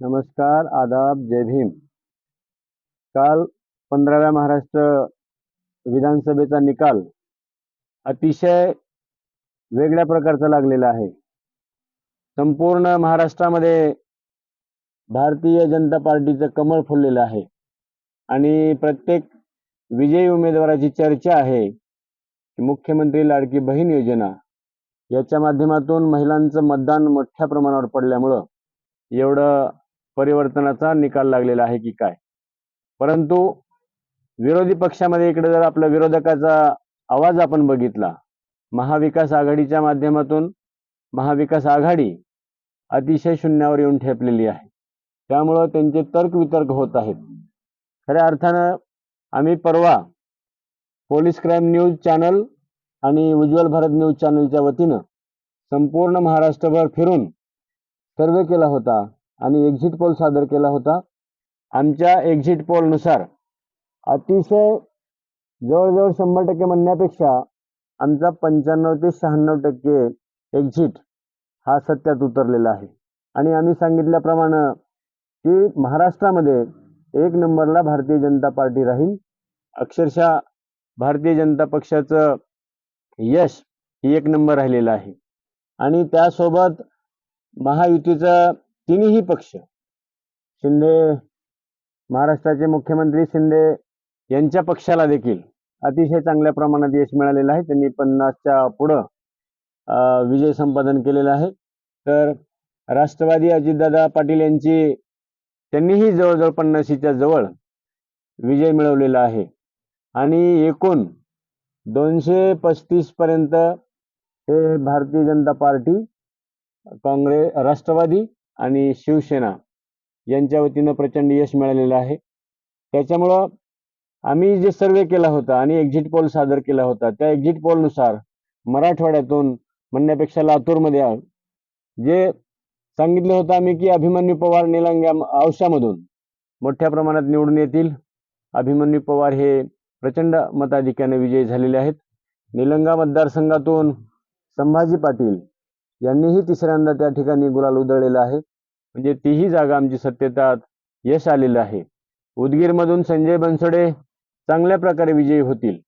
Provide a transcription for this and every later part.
नमस्कार आदाब जय भीम. काल पंधराव्या महाराष्ट्र विधानसभेचा निकाल अतिशय वेगळ्या प्रकारचा लागलेला आहे. संपूर्ण महाराष्ट्रामध्ये भारतीय जनता पार्टीचं कमळ फुललेलं आहे आणि प्रत्येक विजयी उमेदवाराची चर्चा आहे की मुख्यमंत्री लाडकी बहीण योजना याच्या माध्यमातून महिलांचं मतदान मोठ्या प्रमाणावर पडल्यामुळं एवढं परिवर्तनाचा निकाल लागलेला आहे की काय? परंतु विरोधी पक्षामध्ये इकडे जर आपल्या विरोधकाचा आवाज आपण बघितला महाविकास आघाडीच्या माध्यमातून महाविकास आघाडी अतिशय शून्यावर येऊन ठेपलेली आहे. त्यामुळं त्यांचे तर्क वितर्क होत आहेत. खऱ्या अर्थानं आम्ही परवा पोलीस क्राईम न्यूज चॅनल आणि उज्ज्वल भारत न्यूज चॅनलच्या वतीनं संपूर्ण महाराष्ट्रभर फिरून सर्वे केला होता. आणि एक्झिट पोल सादर केला होता. आमच्या एक्झिट पोलनुसार अतिशय जवळजवळ शंभर टक्के म्हणण्यापेक्षा आमचा पंच्याण्णव ते शहाण्णव टक्के एक्झिट हा सत्यात उतरलेला आहे. आणि आम्ही सांगितल्याप्रमाणे की महाराष्ट्रामध्ये एक नंबरला भारतीय जनता पार्टी राहील. अक्षरशः भारतीय जनता पक्षाचं यश ही एक नंबर राहिलेलं आहे. आणि त्यासोबत महायुतीचं तिन्ही पक्ष. शिंदे महाराष्ट्राचे मुख्यमंत्री शिंदे यांच्या पक्षाला देखील अतिशय चांगल्या प्रमाणात यश मिळालेलं आहे. त्यांनी पन्नासच्या पुढं विजय संपादन केलेला आहे. तर राष्ट्रवादी अजितदादा पाटील यांची त्यांनीही जवळजवळ पन्नाशीच्या जवळ विजय मिळवलेला आहे. आणि एकूण दोनशे पस्तीसपर्यंत हे भारतीय जनता पार्टी काँग्रेस राष्ट्रवादी आणि शिवसेना यांच्या वतीनं प्रचंड यश मिळालेलं आहे. त्याच्यामुळं आम्ही जे सर्वे केला होता आणि एक्झिट पोल सादर केला होता त्या एक्झिट पोलनुसार मराठवाड्यातून म्हणण्यापेक्षा लातूरमध्ये जे सांगितलं होतं आम्ही की अभिमन्यू पवार निलंग्या औशामधून मोठ्या प्रमाणात निवडून येतील. अभिमन्यू पवार हे प्रचंड मताधिक्याने विजयी झालेले आहेत. निलंगा मतदारसंघातून संभाजी पाटील यांनीही तिसऱ्यांदा त्या ठिकाणी गुलाल उधळलेला आहे. म्हणजे तीही जागा आमची सत्यतात. यश आलेलं आहे. उदगीरमधून संजय बनसोडे चांगल्या प्रकारे विजयी होतील.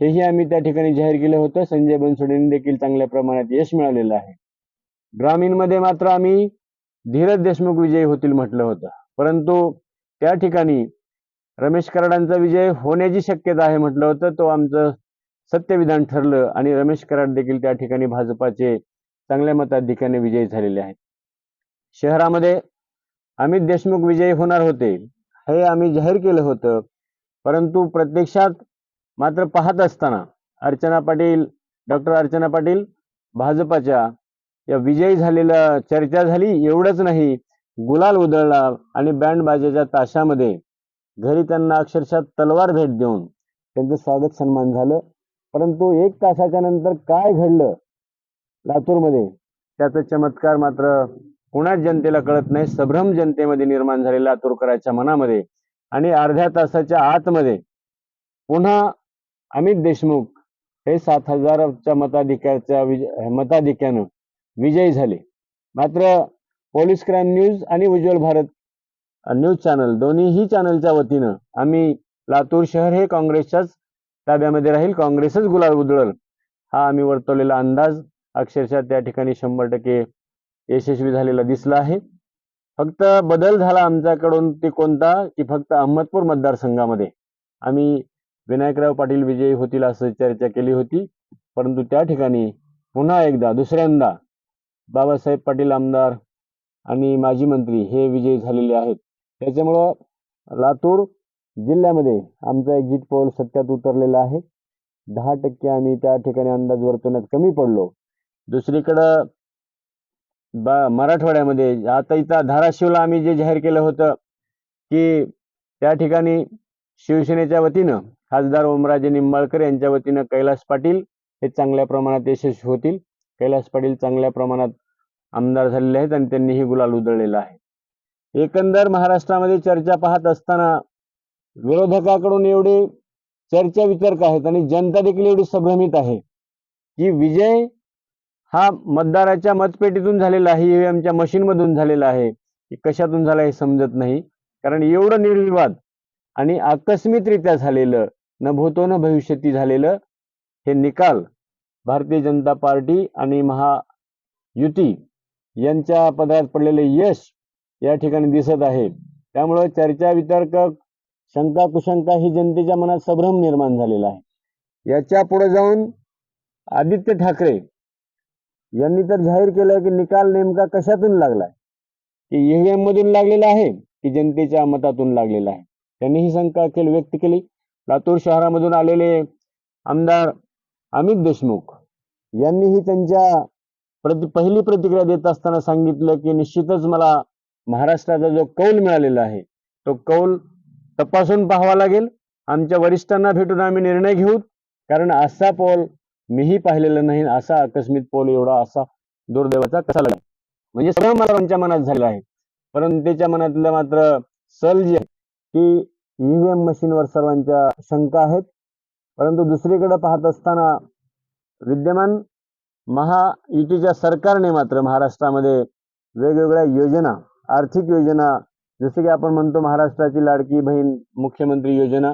हेही आम्ही त्या ठिकाणी जाहीर केलं होतं. संजय बनसोडेंनी देखील चांगल्या प्रमाणात यश मिळालेलं आहे. ग्रामीणमध्ये मात्र आम्ही धीरज देशमुख विजयी होतील म्हटलं होतं. परंतु त्या ठिकाणी रमेश कराडांचा विजय होण्याची शक्यता आहे म्हटलं होतं. तो आमचं सत्यविधान ठरलं आणि रमेश कराड देखील त्या ठिकाणी भाजपाचे चांगल्या मताधिक्याने विजयी झालेले आहेत. शहरामध्ये अमित देशमुख विजयी होणार होते हे आम्ही जाहीर केलं होतं. परंतु प्रत्यक्षात मात्र पाहत असताना अर्चना पाटील डॉक्टर अर्चना पाटील भाजपाच्या या विजयी झालेल्या चर्चा झाली एवढंच नाही. गुलाल उधळला आणि बँड बाजेच्या ताशामध्ये घरी त्यांना अक्षरशः तलवार भेट देऊन त्यांचं स्वागत सन्मान झालं. परंतु एक तासाच्या नंतर काय घडलं लातूरमध्ये? त्याचा चमत्कार मात्र कुणाच जनतेला कळत नाही. सभ्रम जनतेमध्ये निर्माण झालेला लातूरकरांच्या मनामध्ये आणि अर्ध्या तासाच्या आतमध्ये पुन्हा अमित देशमुख हे सात हजारच्या मताधिक्याच्या विजय मताधिक्यानं विजयी झाले. मात्र पोलीस क्राईम न्यूज आणि उज्ज्वल भारत न्यूज चॅनल दोन्हीही चॅनलच्या वतीनं आम्ही लातूर शहर हे काँग्रेसच्याच ताब्यामध्ये राहील. काँग्रेसच गुलाल उधळल. हा आम्ही वर्तवलेला अंदाज. अक्षरशः त्या ठिकाणी शंभर टक्के यशस्वी झालेला दिसला आहे. फक्त बदल झाला आमच्याकडून ते कोणता की फक्त अहमदपूर मतदारसंघामध्ये. आम्ही विनायकराव पाटील विजयी होतील असं चर्चा केली होती. परंतु त्या ठिकाणी पुन्हा एकदा दुसऱ्यांदा बाबासाहेब पाटील आमदार आणि माजी मंत्री हे विजयी झालेले आहेत. त्याच्यामुळं लातूर जिल्ह्यामध्ये आमचा एक्झिट पोल सत्यात उतरलेला आहे. दहा टक्के आम्ही त्या ठिकाणी अंदाज वर्तवण्यात कमी पडलो. दुसरीकडं बा मराठवाड्यामध्ये. आता इथं धाराशिवला आम्ही जे जाहीर केलं होतं की त्या ठिकाणी शिवसेनेच्या वतीनं खासदार ओमराजे निंबाळकर यांच्या वतीनं कैलास पाटील हे चांगल्या प्रमाणात यशस्वी होतील. कैलास पाटील चांगल्या प्रमाणात आमदार झालेले आहेत आणि त्यांनीही गुलाल उधळलेला आहे. एकंदर महाराष्ट्रामध्ये चर्चा पाहत असताना विरोधकाकडून एवढे चर्चा वितर्क आहेत आणि जनता देखील एवढी संभ्रमित आहे की विजय हा मतदाराच्या मतपेटीतून झालेला आहे ईव्हीएमच्या मशीनमधून झालेला आहे. की कशातून झाला हे समजत नाही. कारण एवढं निर्विवाद आणि आकस्मिकरित्या झालेलं न भूतो न भविष्यती झालेलं हे निकाल भारतीय जनता पार्टी आणि महायुती यांच्या पदरात पडलेले यश या ठिकाणी दिसत आहे. त्यामुळं चर्चा वितर्क शंका कुशंका ही जनतेच्या मनात संभ्रम निर्माण झालेला आहे. याच्यापुढे जाऊन आदित्य ठाकरे यांनी तर जाहीर केलं की निकाल नेमका कशातून लागलाय? की ईव्हीएम मधून लागलेला आहे की जनतेच्या मतातून लागलेला आहे? त्यांनी ही शंका केली व्यक्त केली. लातूर शहरामधून आलेले आमदार अमित देशमुख यांनीही त्यांच्या प्रति पहिली प्रतिक्रिया देत असताना सांगितलं की निश्चितच मला महाराष्ट्राचा जो कौल मिळालेला आहे तो कौल तपासून पाहावा लागेल. आमच्या वरिष्ठांना भेटून आम्ही निर्णय घेऊ. कारण असा पोल मीही पाहिलेलं नाही असा आकस्मिक पोल एवढा असा दुर्दैवाचा कसा लागला? म्हणजे सगळं मला त्यांच्या मनात झालेलं आहे. परंतु त्याच्या मनातलं मात्र सल जी आहे ती ईव्हीएम मशीनवर सर्वांच्या शंका आहेत. परंतु दुसरीकडे पाहत असताना विद्यमान महायुतीच्या सरकारने मात्र महाराष्ट्रामध्ये वेगवेगळ्या योजना आर्थिक योजना जसे की आपण म्हणतो महाराष्ट्राची लाडकी बहीण मुख्यमंत्री योजना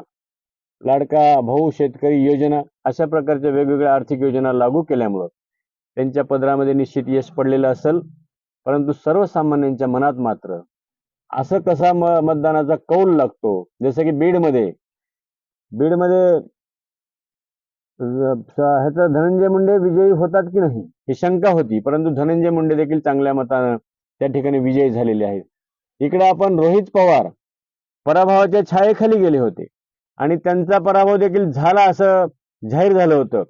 लाडका भाऊ शेतकरी योजना अशा प्रकारच्या वेगवेगळ्या आर्थिक योजना लागू केल्यामुळं त्यांच्या पदरामध्ये निश्चित यश पडलेलं असेल. परंतु सर्वसामान्यांच्या मनात मात्र असं कसा म मतदानाचा कौल लागतो जसं की बीडमध्ये बीडमध्ये ह्याचा धनंजय मुंडे विजयी होतात की नाही ही शंका होती परंतु धनंजय मुंडे देखील चांगल्या मतानं त्या ठिकाणी विजयी झालेले आहेत. इकडे आपण रोहित पवार पराभवाच्या छायेखाली गेले होते. आणि त्यांचा पराभव देखील झाला असं जाहीर झालं होतं.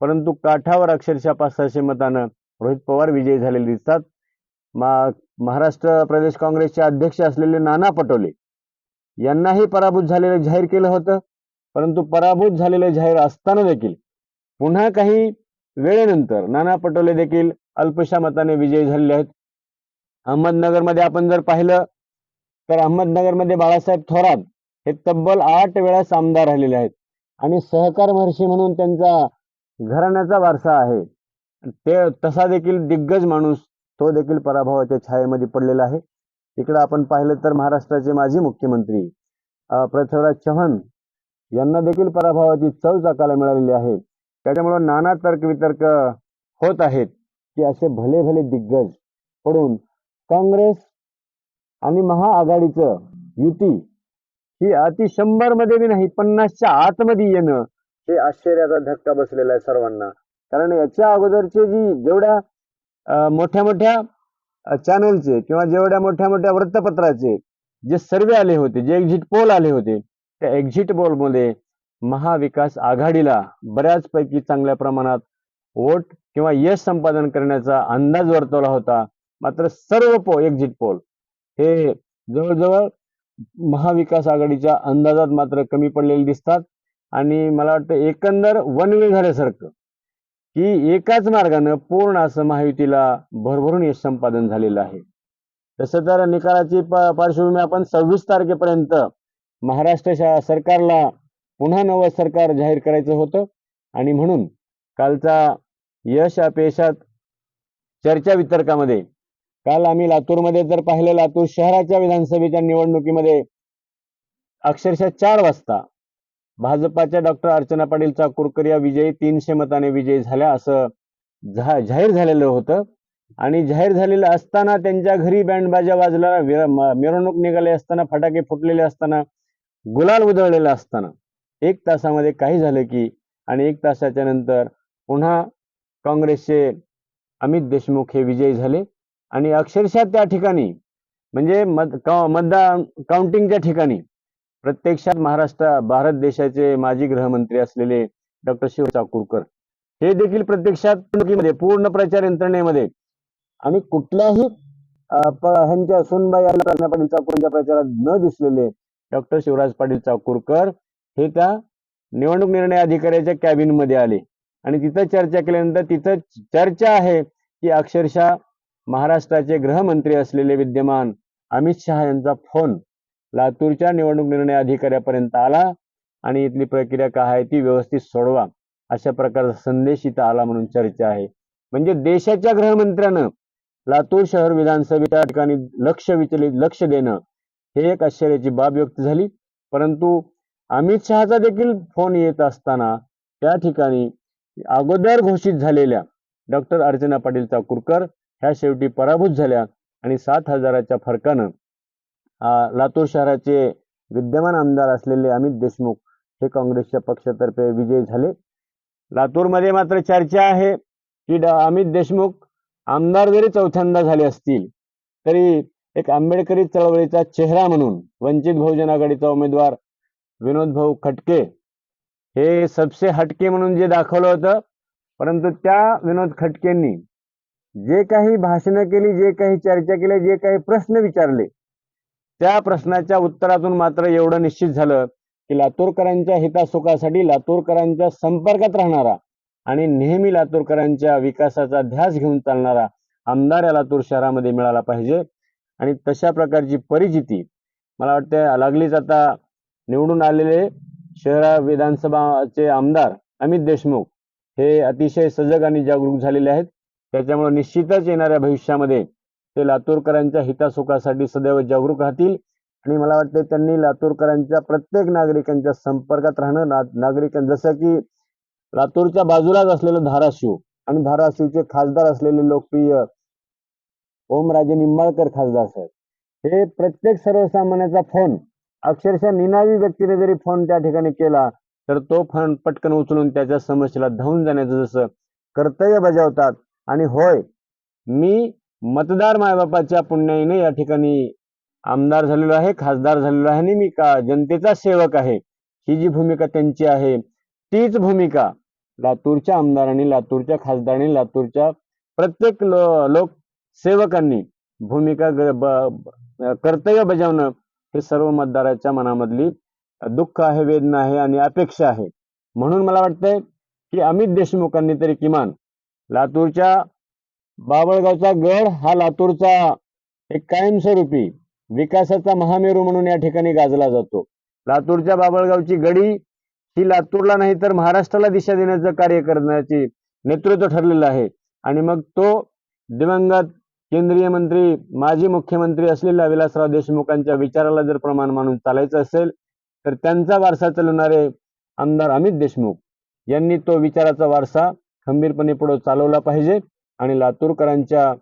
परंतु काठावर अक्षरशः पाच सहाशे मतानं रोहित पवार विजयी झालेले दिसतात. मा महाराष्ट्र प्रदेश काँग्रेसचे अध्यक्ष असलेले नाना पटोले यांनाही पराभूत झालेलं जाहीर केलं होतं. परंतु पराभूत झालेलं जाहीर असताना देखील पुन्हा काही वेळेनंतर नाना पटोले देखील अल्पशा मताने विजयी झालेले आहेत. अहमदनगरमध्ये आपण जर पाहिलं तर अहमदनगरमध्ये बाळासाहेब थोरात हे तब्बल आठ वेळा आमदार राहिलेले आहेत. आणि सहकार महर्षी म्हणून त्यांचा घराण्याचा वारसा आहे. ते तसा देखील दिग्गज माणूस तो देखील पराभवाच्या छायेमध्ये पडलेला आहे. इकडं आपण पाहिलं तर महाराष्ट्राचे माजी मुख्यमंत्री पृथ्वीराज चव्हाण यांना देखील पराभवाची चव चाकायला मिळालेली आहे. त्याच्यामुळं नाना तर्क वितर्क होत आहेत की असे भले भले दिग्गज पडून काँग्रेस आणि महाआघाडीचं युती ही अति शंभरमध्ये बी नाही पन्नासच्या आतमध्ये येणं हे आश्चर्याचा धक्का बसलेला आहे सर्वांना. कारण याच्या अगोदरचे जी जेवढ्या मोठ्या मोठ्या चॅनलचे किंवा जेवढ्या मोठ्या मोठ्या वृत्तपत्राचे जे सर्वे आले होते जे एक्झिट पोल आले होते त्या एक्झिट पोलमध्ये महाविकास आघाडीला बऱ्याचपैकी चांगल्या प्रमाणात वोट किंवा यश संपादन करण्याचा अंदाज वर्तवला होता. मात्र सर्व पो एक्झिट पोल हे जवळजवळ महाविकास आघाडीच्या अंदाजात मात्र कमी पडलेले दिसतात. आणि मला वाटतं एकंदर वन वे झाल्यासारखं की एकाच मार्गानं पूर्ण असं महायुतीला भरभरून यश संपादन झालेलं आहे. तसं तर निकालाची पार्श्वभूमी आपण सव्वीस तारखेपर्यंत महाराष्ट्र शा- सरकारला पुन्हा नवं सरकार जाहीर करायचं होतं. आणि म्हणून कालचा यश अपयशात चर्चा वितर्कामध्ये काल आम्ही लातूरमध्ये जर पाहिलं लातूर शहराच्या विधानसभेच्या निवडणुकीमध्ये अक्षरशः चार वाजता भाजपाच्या डॉक्टर अर्चना पाटील चाकूरकर या विजयी तीनशे मताने विजयी झाल्या असं जाहीर झालेलं होतं. आणि जाहीर झालेलं असताना त्यांच्या घरी बँडबाजा वाजला मिरवणूक निघाले असताना फटाके फुटलेले असताना गुलाल उधळलेला असताना. एक तासामध्ये काही झालं की आणि एक तासाच्या नंतर पुन्हा काँग्रेसचे अमित देशमुख हे विजयी झाले. आणि अक्षरशः त्या ठिकाणी म्हणजे मत का- मतदान काउंटिंगच्या ठिकाणी प्रत्यक्षात महाराष्ट्र भारत देशाचे माजी गृहमंत्री असलेले डॉक्टर शिव चाकूरकर हे देखील प्रत्यक्षात निवडणुकीमध्ये पूर्ण प्रचार यंत्रणेमध्ये. आणि कुठल्याही ह्यांच्या सुनबाई आणि पाटील चाकूरच्या प्रचारात न दिसलेले डॉक्टर शिवराज पाटील चाकूरकर हे त्या निवडणूक निर्णय अधिकाऱ्याच्या कॅबिनमध्ये आले. आणि तिथं चर्चा केल्यानंतर तिथं चर्चा आहे की अक्षरशः महाराष्ट्राचे गृहमंत्री असलेले विद्यमान अमित शहा यांचा फोन लातूरच्या निवडणूक निर्णय अधिकाऱ्यापर्यंत आला आणि इथली प्रक्रिया काय आहे ती व्यवस्थित सोडवा अशा प्रकारचा संदेश इथं आला म्हणून चर्चा आहे. म्हणजे देशाच्या गृहमंत्र्यानं लातूर शहर विधानसभेच्या ठिकाणी लक्ष विचलित लक्ष देणं हे एक आश्चर्याची बाब व्यक्त झाली. परंतु अमित शहाचा देखील फोन येत असताना त्या ठिकाणी अगोदर घोषित झालेल्या डॉक्टर अर्चना पाटील चाकूरकर ह्या शेवटी पराभूत झाल्या आणि सात हजाराच्या फरकानं लातूर शहराचे विद्यमान आमदार असलेले अमित देशमुख हे काँग्रेसच्या पक्षातर्फे विजयी झाले. लातूरमध्ये मात्र चर्चा आहे की अमित देशमुख आमदार जरी चौथ्यांदा झाले असतील तरी एक आंबेडकरी चळवळीचा चेहरा म्हणून वंचित बहुजन आघाडीचा उमेदवार विनोद भाऊ खटके हे सबसे हटके म्हणून जे दाखवलं होतं परंतु त्या विनोद खटकेंनी जे काही भाषणं केली जे काही चर्चा केली जे काही प्रश्न विचारले त्या प्रश्नाच्या उत्तरातून मात्र एवढं निश्चित झालं की लातूरकरांच्या हितासुखासाठी लातूरकरांच्या संपर्कात राहणारा आणि नेहमी लातूरकरांच्या विकासाचा ध्यास घेऊन चालणारा आमदार या लातूर शहरामध्ये मिळाला पाहिजे. आणि तशा प्रकारची परिचिती मला वाटतं लागलीच आता निवडून आलेले शहरा विधानसभाचे आमदार अमित देशमुख हे अतिशय सजग आणि जागरूक झालेले आहेत. त्याच्यामुळे निश्चितच येणाऱ्या भविष्यामध्ये ते लातूरकरांच्या हितासुखासाठी सदैव जागरूक राहतील. आणि मला वाटतं त्यांनी लातूरकरांच्या प्रत्येक नागरिकांच्या संपर्कात राहणं नागरिक जसं की लातूरच्या बाजूलाच असलेलं धाराशिव आणि धाराशिवचे खासदार असलेले लोकप्रिय ओमराजे निंबाळकर खासदार साहेब. हे प्रत्येक सर्वसामान्याचा फोन अक्षरशः निनावी व्यक्तीने जरी फोन त्या ठिकाणी केला तर तो फोन पटकन उचलून त्याच्या समस्येला धावून जाण्याचं जसं कर्तव्य बजावतात आणि होय मी मतदार मायबापाच्या पुण्याईने या ठिकाणी आमदार झालेलो आहे खासदार झालेलो आहे आणि मी का जनतेचा सेवक आहे. ही जी भूमिका त्यांची आहे तीच भूमिका लातूरच्या आमदारांनी लातूरच्या खासदारांनी लातूरच्या प्रत्येक लो लोक सेवकांनी भूमिका ग- ब- कर्तव्य बजावणं हे सर्व मतदाराच्या मनामधली दुःख आहे वेदना आहे आणि अपेक्षा आहे. म्हणून मला वाटतंय की अमित देशमुखांनी तरी किमान लातूरच्या बाबळगावचा गड हा लातूरचा एक कायमस्वरूपी विकासाचा महामेरू म्हणून या ठिकाणी गाजला जातो. लातूरच्या बाबळगावची गडी ही लातूरला नाही तर महाराष्ट्राला दिशा देण्याचं कार्य करण्याची नेतृत्व ठरलेलं आहे. आणि मग तो दिवंगत केंद्रीय मंत्री माजी मुख्यमंत्री असलेल्या विलासराव देशमुखांच्या विचाराला जर प्रमाण मानून चालायचं असेल तर त्यांचा वारसा चालवणारे आमदार अमित देशमुख यांनी तो विचाराचा वारसा खंबीरपणे पुढे चालवला पाहिजे आणि लातूरकरांच्या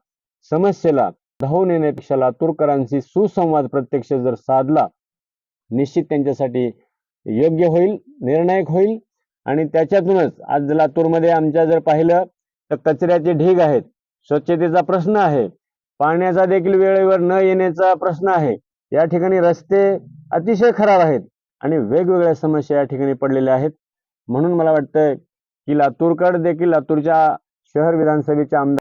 समस्येला धावून येण्यापेक्षा लातूरकरांशी सुसंवाद प्रत्यक्ष जर साधला निश्चित त्यांच्यासाठी योग्य होईल निर्णायक होईल. आणि त्याच्यातूनच आज लातूरमध्ये आमच्या जर पाहिलं तर कचऱ्याचे ढीग आहेत स्वच्छतेचा प्रश्न आहे पाण्याचा देखील वेळेवर न येण्याचा प्रश्न आहे. या ठिकाणी रस्ते अतिशय खराब आहेत आणि वेगवेगळ्या समस्या या ठिकाणी पडलेल्या आहेत. म्हणून मला वाटतं की लातूरकर देखील लातूरच्या शहर विधानसभेचे आमदार